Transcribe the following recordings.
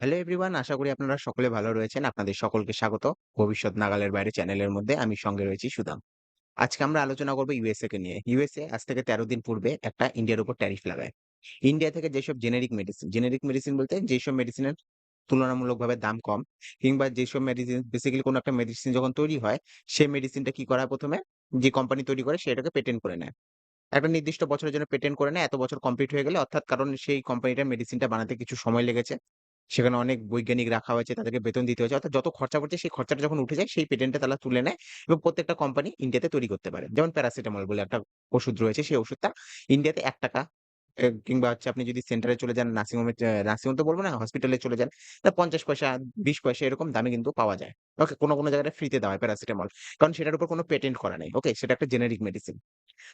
Hello everyone আশা করি আপনারা সকলে ভালো রয়েছেন। আপনাদের সকলকে স্বাগত। ভবিষ্যৎ নাগালের বাইরে চ্যানেলের মধ্যে আমি সঙ্গে রয়েছি সুদাম। আজকে আমরা আলোচনা করব ইউএসএ কে নিয়ে। ইউএসএ আজ থেকে ১৩ দিন পূর্বে একটা ইন্ডিয়ার উপর ট্যারিফ লাগায়। ইন্ডিয়া থেকে যেসব জেনেরিক মেডিসিন, জেনেরিক মেডিসিন বলতে যেসব মেডিসিনের তুলনামূলকভাবে দাম কম কিংবা যেসব মেডিসিন বেসিক্যালি কোনো একটা মেডিসিন যখন তৈরি হয়, সেই মেডিসিনটা কি করা প্রথমে যে কোম্পানি তৈরি করে সেটাকে পেটেন্ট করে নেয়। একটা নির্দিষ্ট বছরের জন্য পেটেন্ট করে নেয়। এত বছর কমপ্লিট হয়ে গেলে অর্থাৎ কারণ সেই কোম্পানিটার মেডিসিনটা বানাতে কিছু সময় লেগেছে। সেখানে অনেক বৈজ্ঞানিক রাখা হয়েছে, তাদেরকে বেতন দিতে হয়েছে। অর্থাৎ যত খরচা পড়ছে সেই খরচাটা যখন উঠে যায় সেই পেটেন্টটা তারা তুলে নেয় এবং প্রত্যেকটা কোম্পানি ইন্ডিয়াতে তৈরি করতে পারে। যেমন প্যারাসিটামল বলে একটা ওষুধ রয়েছে, সেই ওষুধটা ইন্ডিয়াতে এক টাকা কিংবা হচ্ছে আপনি যদি সেন্টারে চলে যান নার্সিং হোমে নার্সিং হোম তো বলব না, হসপিটালে চলে যান। তা ৫০ পয়সা, ২০ পয়সা এরকম দামে কিন্তু পাওয়া যায়। ওকে? কোনো কোনো জায়গায় ফ্রিতে দেওয়া হয় প্যারাসিটামল। কারণ সেটার উপর কোনো পেটেন্ট করা নেই। ওকে? সেটা একটা জেনেরিক মেডিসিন।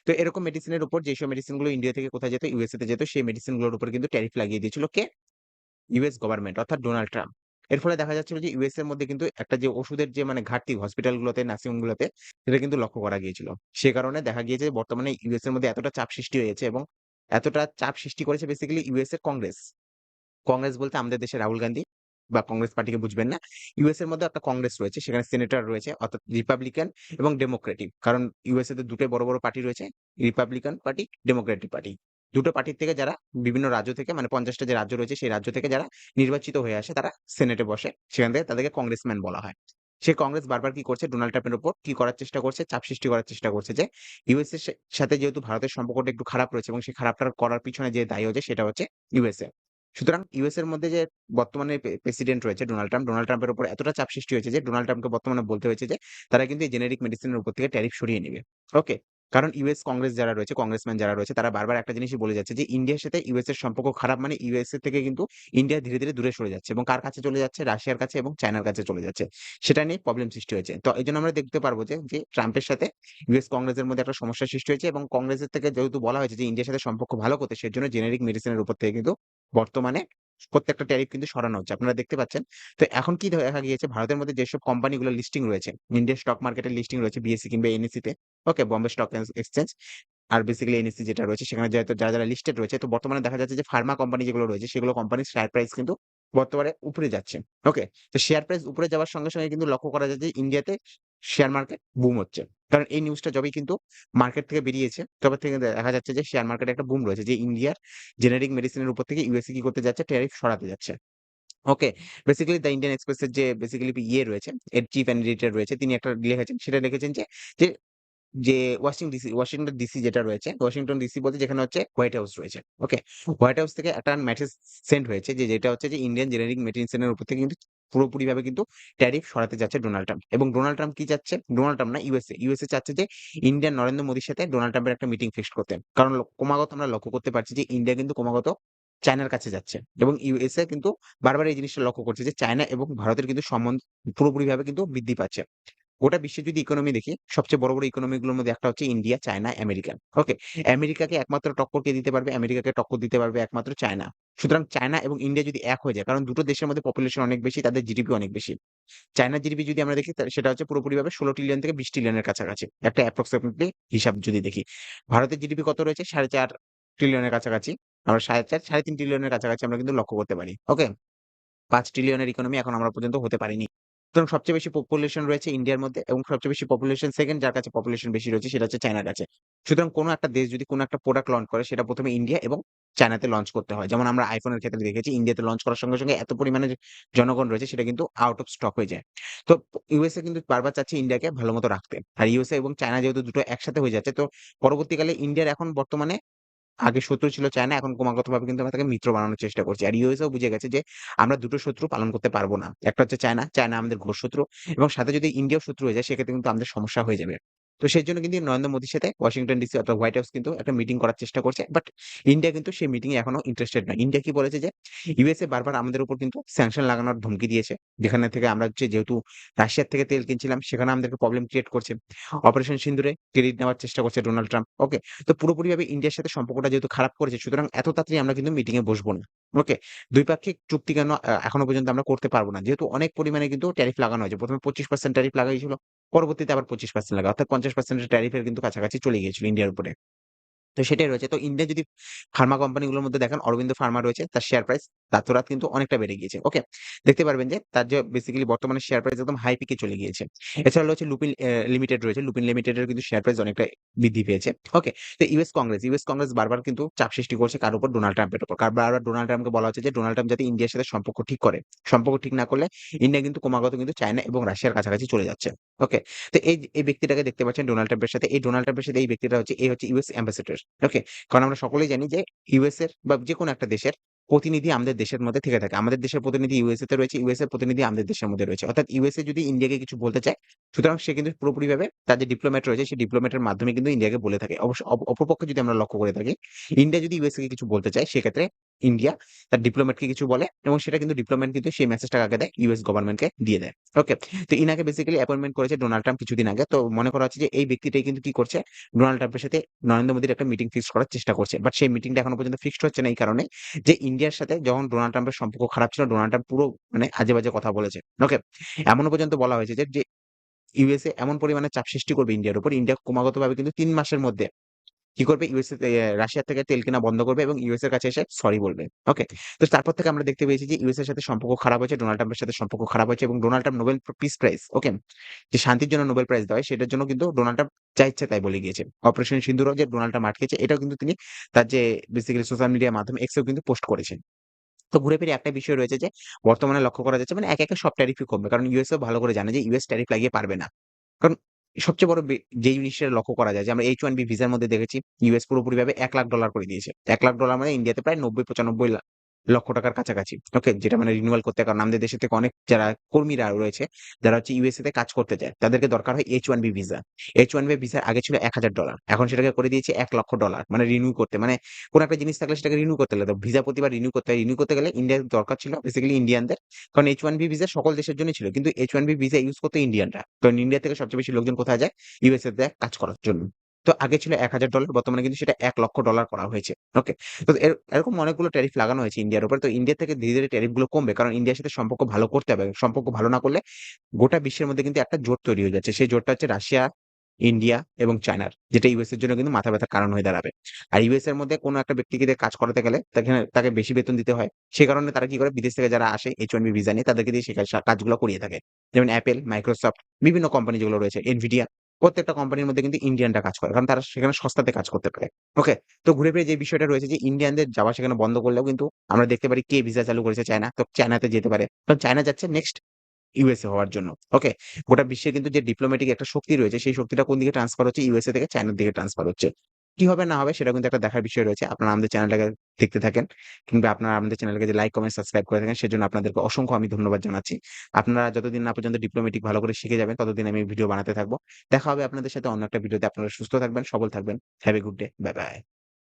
তো এরকম মেডিসিনের উপর যেসব মেডিসিনগুলো ইন্ডিয়া থেকে কোথায় যেত? ইউএসএ তে যেত। সেই মেডিসিনগুলোর উপরে কিন্তু ট্যারিফ লাগিয়ে দিয়েছিল কে? ইউএস গভর্নমেন্ট অর্থাৎ ডোনাল্ড ট্রাম্প। এর ফলে দেখা যাচ্ছিল যে ইউএস এর মধ্যে কিন্তু একটা যে ওষুধের যে মানে ঘাটতি হসপিটালগুলোতে, হোমগুলোতে সেটা কিন্তু লক্ষ্য করা গিয়েছিল। সে কারণে দেখা গিয়েছে বর্তমানে ইউএস এর মধ্যে এতটা চাপ সৃষ্টি হয়েছে এবং এতটা চাপ সৃষ্টি করেছে বেসিক্যালি ইউএস এর কংগ্রেস। কংগ্রেস বলতে আমাদের দেশে রাহুল গান্ধী বা কংগ্রেস পার্টিকে বুঝবেন না। ইউএস এর মধ্যে একটা কংগ্রেস রয়েছে। সেখানে সেনেটর রয়েছে অর্থাৎ রিপাবলিকান এবং ডেমোক্রেটিক। কারণ ইউএসএ তে দুটোই বড়, বড় পার্টি রয়েছে। Republican party, Democratic party. দুটো পার্টির থেকে যারা বিভিন্ন রাজ্য থেকে মানে পঞ্চাশটা যে রাজ্য রয়েছে সেই রাজ্য থেকে যারা নির্বাচিত হয়ে আসে তারা সেনেটে বসে। সেখান থেকে তাদেরকে কংগ্রেসম্যান বলা হয়। সে কংগ্রেস বারবার কি করছে? ডোনাল্ড ট্রাম্পের উপর কি করার চেষ্টা করছে? চাপ সৃষ্টি করার চেষ্টা করছে যে ইউএস এর সাথে যেহেতু ভারতের সম্পর্কটা একটু খারাপ রয়েছে এবং সেই খারাপটা করার পিছনে যে দায়ী হচ্ছে সেটা হচ্ছে ইউএসএ। সুতরাং ইউএস এর মধ্যে যে বর্তমানে প্রেসিডেন্ট রয়েছে ডোনাল্ড ট্রাম্প, ডোনাল্ড ট্রাম্পের উপর এতটা চাপ সৃষ্টি হয়েছে যে ডোনাল্ড ট্রাম্পকে বর্তমানে বলতে হয়েছে যে তারা কিন্তু এই জেনেরিক মেডিসিন এর উপর থেকে ট্যারিফ সরিয়ে নেবে ওকে? কারণ ইউএস কংগ্রেস যারা রয়েছে, কংগ্রেসম্যান যারা রয়েছে তারা বারবার একটা জিনিসই বলে যাচ্ছে যে ইন্ডিয়ার সাথে ইউএস এর সম্পর্ক খারাপ মানে ইউএসএ থেকে কিন্তু ইন্ডিয়া ধীরে, ধীরে দূরে সরে যাচ্ছে এবং কার কাছে চলে যাচ্ছে? রাশিয়ার কাছে এবং চায়নার কাছে চলে যাচ্ছে। সেটা নিয়ে প্রবলেম সৃষ্টি হয়েছে। তো এই জন্য আমরা দেখতে পারব যে, ট্রাম্পের সাথে ইউএস কংগ্রেসের মধ্যে একটা সমস্যার সৃষ্টি হয়েছে এবং কংগ্রেসের থেকে যেহেতু বলা হয়েছে যে ইন্ডিয়ার সাথে সম্পর্ক ভালো করতে সেজন্য জেনেরিক মেডিসিনের উপর থেকে কিন্তু বর্তমানে প্রত্যেকটা ট্যারিফ কিন্তু সরানো হচ্ছে। আপনারা দেখতে পাচ্ছেন। তো এখন কি দেখা গিয়েছে ভারতের মধ্যে যেসব কোম্পানিগুলো লিস্টিং রয়েছে, ইন্ডিয়ান স্টক মার্কেটে লিস্টিং রয়েছে বিএসসি কিংবা এনএসসি তে, ওকে? বম্বে স্টক এক্সচেঞ্জ আর বেসিক্যালি এনএসসি যেটা রয়েছে সেখানে যেহেতু যারা, যারা লিস্টেড রয়েছে তো বর্তমানে দেখা যাচ্ছে যে ফার্মা কোম্পানি যেগুলো রয়েছে সেগুলো কোম্পানির শেয়ার প্রাইস কিন্তু বর্তমানে উপরে যাচ্ছে। ওকে? তো শেয়ার প্রাইস উপরে যাওয়ার সঙ্গে, সঙ্গে কিন্তু লক্ষ্য করা যায় যে ইন্ডিয়াতে শেয়ার মার্কেট বুম হচ্ছে। কারণ এই নিউজটা যবেই কিন্তু মার্কেট থেকে বেরিয়েছে তবে থেকে দেখা যাচ্ছে যে শেয়ার মার্কেটে একটা বুম রয়েছে যে ইন্ডিয়ার জেনারিক মেডিসিনের উপর থেকে ইউএসএ কি করতে যাচ্ছে? ট্যারিফ সরাতে যাচ্ছে। ওকে? বেসিক্যালি দ্য ইন্ডিয়ান এক্সপ্রেসের যে বেসিক্যালি ইয়ে রয়েছে, এর চিফ এন্ড রয়েছে তিনি একটা লিখেছেন। সেটা লিখেছেন যে, যে ওয়াশিং ডিসি ওয়াশিংটন ডিসি যেটা রয়েছে, ওয়াশিংটন ডিসি বলতে যেখানে হচ্ছে হোয়াইট হাউস রয়েছে। ওকে? হোয়াইট হাউস থেকে একটা মেসেজ সেন্ড হয়েছে যে যেটা হচ্ছে যে ইন্ডিয়ান জেনেরিক মেডিসিন এর উপর থেকে কিন্তু পুরোপুরিভাবে কিন্তু ট্যারিফ সরাতে যাচ্ছে ডোনাল্ড ট্রাম্প। এবং ডোনাল্ড ট্রাম্প কি চাচ্ছে? ডোনাল্ড ট্রাম্প না ইউএসএ। ইউএসএ চাচ্ছে যে ইন্ডিয়ান নরেন্দ্র মোদির সাথে ডোনাল্ড ট্রাম্পের একটা মিটিং ফিক্সড করতে। কারণ ক্রমাগত আমরা লক্ষ্য করতে পারছি যে ইন্ডিয়া কিন্তু ক্রমাগত চায়নার কাছে যাচ্ছে। এবং ইউএসএ কিন্তু বারবার এই জিনিসটা লক্ষ্য করছে যে চায়না এবং ভারতের কিন্তু সম্বন্ধ পুরোপুরিভাবে কিন্তু বৃদ্ধি পাচ্ছে। গোটা বিশ্বের যদি ইকোনমি দেখি, সবচেয়ে বড়, বড় ইকোনমি গুলোর মধ্যে একটা হচ্ছে ইন্ডিয়া, চায়না, আমেরিকা। ওকে? আমেরিকাকে একমাত্র টক্কর কে দিতে পারবে? আমেরিকাকে টক্কর দিতে পারবে একমাত্র চায়না। সুতরাং চায়না এবং ইন্ডিয়া যদি এক হয়ে যায় কারণ দুটো দেশের মধ্যে পপুলেশন অনেক বেশি, তাদের জিডিপি অনেক বেশি। চায়নার জিডিপি যদি আমরা দেখি সেটা হচ্ছে পুরোপুরিভাবে ১৬ ট্রিলিয়ন থেকে ২০ ট্রিলিয়নের কাছাকাছি। একটা অ্যাপ্রক্সিমেটলি হিসাব যদি দেখি। ভারতের জিডিপি কত রয়েছে? ৪.৫ ট্রিলিয়নের কাছাকাছি। আমরা ৪.৫ ৩.৫ ট্রিলিয়নের কাছাকাছি আমরা কিন্তু লক্ষ্য করতে পারি। ওকে? পাঁচ ট্রিলিয়নের ইকোনমি এখন আমরা পর্যন্ত হতে পারিনি। সুতরাং সবচেয়ে বেশি পপুলেশন রয়েছে ইন্ডিয়ার মধ্যে এবং সবচেয়ে বেশি পপুলেশন সেকেন্ড যার কাছে পপুলেশন বেশি রয়েছে সেটা হচ্ছে চায়নার কাছে। সুতরাং কোন একটা দেশ যদি কোনো একটা প্রোডাক্ট লঞ্চ করে সেটা প্রথমে ইন্ডিয়া এবং চায়নাতে লঞ্চ করতে হয়। যেমন আমরা আইফোনের ক্ষেত্রে দেখেছি ইন্ডিয়াতে লঞ্চ করার সঙ্গে, সঙ্গে এত পরিমাণে জনগণ রয়েছে সেটা কিন্তু আউট অফ স্টক হয়ে যায়। তো ইউএসএ কিন্তু বারবার চাচ্ছে ইন্ডিয়াকে ভালো মতো রাখতে। আর ইউএসএ এবং চায়না যেহেতু দুটো একসাথে হয়ে যাচ্ছে তো পরবর্তীকালে ইন্ডিয়ার এখন বর্তমানে আগে শত্রু ছিল চায়না এখন ক্রমাগত ভাবে কিন্তু আমরা তাকে মিত্র বানানোর চেষ্টা করছি। আর ইউএসও বুঝে গেছে যে আমরা দুটো শত্রু পালন করতে পারব না। একটা হচ্ছে চায়না, চায়না আমাদের ঘোর শত্রু এবং সাথে যদি ইন্ডিয়াও শত্রু হয়ে যায় সেক্ষেত্রে কিন্তু আমাদের সমস্যা হয়ে যাবে। তো সেই জন্য কিন্তু নরেন্দ্র মোদির সাথে ওয়াশিংটন ডিসি অথবা হোয়াইট হাউস কিন্তু একটা মিটিং করার চেষ্টা করছে। বাট ইন্ডিয়া কিন্তু সেই মিটিং এ এখনও ইন্টারেস্টেড নয়। ইন্ডিয়া কি বলেছে যে ইউএসএ বারবার আমাদের উপর কিন্তু স্যাংশন লাগানোর ধমকি দিয়েছে। যেখানে থেকে আমরা হচ্ছে যেহেতু রাশিয়ার থেকে তেল কিনছিলাম, সেখানে আমাদেরকে প্রবলেম ক্রিয়েট করছে। অপারেশন সিন্দুরে ক্রেডিট নেওয়ার চেষ্টা করছে ডোনাল্ড ট্রাম্প। ওকে? তো পুরোপুরিভাবে ইন্ডিয়ার সাথে সম্পর্কটা যেহেতু খারাপ করেছে, সুতরাং এত তাড়াতাড়ি আমরা কিন্তু মিটিং এ বসবো না। ওকে? দ্বিপাক্ষিক চুক্তি কেন এখনও পর্যন্ত আমরা করতে পারব না। যেহেতু অনেক পরিমাণে কিন্তু ট্যারিফ লাগানো হয়েছে। প্রথমে পঁচিশ পার্সেন্ট ট্যারিফ লাগাইছিল। পরবর্তীতে আবার ২৫% লাগা অর্থাৎ ৫০% এর ট্যারিফ এর কিন্তু কাছাকাছি চলে গিয়েছিল ইন্ডিয়ার উপরে। তো সেটাই রয়েছে। তো ইন্ডিয়া যদি ফার্মা কোম্পানিগুলোর মধ্যে দেখেন অরবিন্দ ফার্মা রয়েছে। তার শেয়ার প্রাইস রাতারাত কিন্তু অনেকটা বেড়ে গিয়েছে। ওকে? দেখতে পারবেন যে তার যে বেসিক্যালি বর্তমানে শেয়ার প্রাইস একদম হাই পিক চলে গিয়েছে। এছাড়া রয়েছে লুপিন লিমিটেড রয়েছে। লুপিন লিমিটেডের কিন্তু শেয়ার প্রাইস অনেকটা বৃদ্ধি পেয়েছে। ওকে? তো ইউএস কংগ্রেস, ইউএস কংগ্রেস বারবার কিন্তু চাপ সৃষ্টি করছে কার উপর? ডোনাল্ড ট্রাম্পের উপর। কারণ বারবার ডোনাল্ড ট্রাম্পকে বলা হচ্ছে যে ডোনাল্ড ট্রাম্প যাতে ইন্ডিয়ার সাথে সম্পর্ক ঠিক করে। সম্পর্ক ঠিক না করলে ইন্ডিয়া কিন্তু ক্রমাগত কিন্তু চায়না এবং রাশিয়ার কাছাকাছি চলে যাচ্ছে। ওকে? তো এই এই ব্যক্তিটাকে দেখতে পাচ্ছেন ডোনাল্ড ট্রাম্পের সাথে এই ডোনাল্ড ট্রাম্পের সাথে এই ব্যক্তিটা হচ্ছে এই হচ্ছে ইউএস অ্যাম্বাসেডর। ওকে? কারণ আমরা সকলেই জানি যে ইউএস এর বা যেকোনো একটা দেশের প্রতিনিধি আমাদের দেশের মধ্যে থেকে থাকে। আমাদের দেশের প্রতিনিধি ইউএসএ তে রয়েছে, ইউএস এর প্রতিনিধি আমাদের দেশের মধ্যে রয়েছে। অর্থাৎ ইউএসএ যদি ইন্ডিয়াকে কিছু বলতে চায়, সুতরাং সে কিন্তু পুরোপুরিভাবে তার যে ডিপ্লোম্যাট রয়েছে সেই ডিপ্লোম্যাটের মাধ্যমে কিন্তু ইন্ডিয়াকে বলে থাকে। অবশ্য অপ অপরপক্ষে যদি আমরা লক্ষ্য করে থাকি, ইন্ডিয়া যদি ইউএসএ কে কিছু বলতে চায় সেক্ষেত্রে ইন্ডিয়া তার ডিপ্লোম্যাটকে কিছু বলে এবং সেটা কিন্তু ডিপ্লোম্যাট কিন্তু সেই মেসেজটা কাকে দেয়? ইউএস গভর্নমেন্টকে দিয়ে দেয়। ওকে? তো ইনাকে বেসিক্যালি অ্যাপয়েন্টমেন্ট করেছে ডোনাল্ড ট্রাম্প কিছুদিন আগে। তো মনে করা হচ্ছে যে এই ব্যক্তিটাই কিন্তু কি করছে? ডোনাল্ড ট্রাম্পের সাথে নরেন্দ্র মোদির একটা মিটিং ফিক্সড করার চেষ্টা করছে। বাট সেই মিটিংটা এখনও পর্যন্ত ফিক্সড হচ্ছে না এই কারণে যে ইন্ডিয়ার সাথে যখন ডোনাল্ড ট্রাম্পের সম্পর্ক খারাপ ছিল, ডোনাল্ড ট্রাম্প পুরো মানে আজে-বাজে কথা বলেছে। ওকে? এমনও পর্যন্ত বলা হয়েছে যে, ইউএসএ এমন পরিমাণে চাপ সৃষ্টি করবে ইন্ডিয়ার উপর, ইন্ডিয়া ক্রমাগতভাবে কিন্তু তিন মাসের মধ্যে কি করবে? ইউএসএ তে রাশিয়া থেকে তেল কেনা বন্ধ করবে এবং ইউএস এর কাছে এসে সরি বলবে। ওকে? তো তারপর থেকে আমরা দেখতে পেয়েছি যে ইউএস এর সাথে সম্পর্ক খারাপ হয়েছে, ডোনাল্ড ট্রাম্পের সাথে সম্পর্ক খারাপ হয়েছে এবং Donald Trump Nobel peace prize, okay? যে শান্তির জন্য নোবেল প্রাইজ দেওয়া সেটার জন্য কিন্তু ডোনাল্ড ট্রাম্প যা ইচ্ছে তাই বলে গিয়েছে। অপারেশন সিন্দুরও যে ডোনাল্ড ট্রাম্প আটকেছে এটাও কিন্তু তিনি তার যে বেসিক্যালি সোশ্যাল মিডিয়ার মাধ্যমে এক্স এও কিন্তু পোস্ট করেছেন। তো ঘুরে ফিরে একটা বিষয় রয়েছে যে বর্তমানে লক্ষ্য করা যাচ্ছে মানে একে, একে সব ট্যারিফই কমবে। কারণ ইউএসএও ভালো করে জানে যে ইউএস ট্যারিফ লাগিয়ে পারবে না। কারণ সবচেয়ে বড় যে জিনিসটা লক্ষ্য করা যায় যে আমরা এইচ ওয়ান বি ভিসার মধ্যে দেখেছি ইউএস পুরোপুরি ভাবে এক লাখ ডলার করে দিয়েছে। এক লাখ ডলার মানে ইন্ডিয়াতে প্রায় ৯০-৯৫ লা লক্ষ টাকার কাছাকাছি। ওকে? যেটা মানে রিনিউয়াল করতে কারণ আমাদের দেশের থেকে অনেক যারা কর্মীরা রয়েছে, যারা হচ্ছে ইউএসএ তে কাজ করতে যায়, তাদেরকে দরকার হয় H-1B visa. H one B visa আগে ছিল $১,০০০ এখন সেটাকে করে দিয়েছে এক লক্ষ ডলার মানে রিনিউ করতে। মানে কোন একটা জিনিস থাকলে সেটাকে রিনিউ করতে হলে ভিসা প্রতিবার রিনিউ করতে হয়। রিনিউ করতে গেলে ইন্ডিয়ার দরকার ছিল বেসিক্যালি ইন্ডিয়ানদের। কারণ H-1B ভিসা সকল দেশের জন্যই ছিল। কিন্তু H-1B ভিসা ইউজ করতো ইন্ডিয়ানরা। কারণ ইন্ডিয়া থেকে সবচেয়ে বেশি লোকজন কোথায় যায়? ইউএসএ তে কাজ করার জন্য। তো আগে ছিল $১,০০০ বর্তমানে কিন্তু সেটা এক লক্ষ ডলার করা হয়েছে। ওকে? তো এরকম অনেকগুলো ট্যারিফ লাগানো হয়েছে ইন্ডিয়ার উপরে। তো ইন্ডিয়া থেকে ধীরে, ধীরে ট্যারিফগুলো কমবে। কারণ ইন্ডিয়ার সাথে সম্পর্ক ভালো করতে হবে। সম্পর্ক ভালো না করলে গোটা বিশ্বের মধ্যে কিন্তু একটা জোট তৈরি হয়ে যাচ্ছে। সেই জোটটা হচ্ছে রাশিয়া, ইন্ডিয়া এবং চায়নার। যেটা ইউএস এর জন্য কিন্তু মাথা ব্যথার কারণ হয়ে দাঁড়াবে। আর ইউএস এর মধ্যে কোনো একটা ব্যক্তিকে কাজ করাতে গেলে তাকে বেশি বেতন দিতে হয়। সে কারণে তারা কি করে বিদেশ থেকে যারা আসে H-1B ভিসা নিয়ে তাদেরকে দিয়ে সে কাজগুলো করিয়ে থাকে। যেমন অ্যাপেল Microsoft বিভিন্ন কোম্পানি যেগুলো রয়েছে, Nvidia প্রত্যেকটা কোম্পানির মধ্যে কিন্তু ইন্ডিয়ানরা কাজ করে। কারণ তারা সেখানে সস্তাতে কাজ করতে পারে। ওকে? তো ঘুরে ফিরে যে বিষয়টা রয়েছে যে ইন্ডিয়ানদের যাওয়া সেখানে বন্ধ করলেও কিন্তু আমরা দেখতে পারি কে ভিসা চালু করেছে চায়না। তো চায়নাতে যেতে পারে। কারণ চায়না যাচ্ছে নেক্সট ইউএসএ হওয়ার জন্য। ওকে? গোটা বিশ্বের কিন্তু যে ডিপ্লোমেটিক একটা শক্তি রয়েছে, সেই শক্তিটা কোন দিকে ট্রান্সফার হচ্ছে? ইউএসএ থেকে চায়নার দিকে ট্রান্সফার হচ্ছে। কি হবে না হবে সেটা কিন্তু একটা দেখার বিষয় রয়েছে। আপনারা আমাদের চ্যানেলটাকে দেখতে থাকেন কিংবা আপনারা আমাদের চ্যানেলকে যে লাইক, কমেন্ট, সাবস্ক্রাইব করে থাকেন সেজন্য আপনাদেরকে অসংখ্য আমি ধন্যবাদ জানাচ্ছি। আপনারা যতদিন না পর্যন্ত ডিপ্লোমেটিক ভালো করে শিখে যাবেন ততদিন আমি ভিডিও বানাতে থাকব দেখা হবে আপনাদের সাথে অন্য একটা ভিডিওতে। আপনারা সুস্থ থাকবেন, সবল থাকবেন। Have a good day. Bye, bye.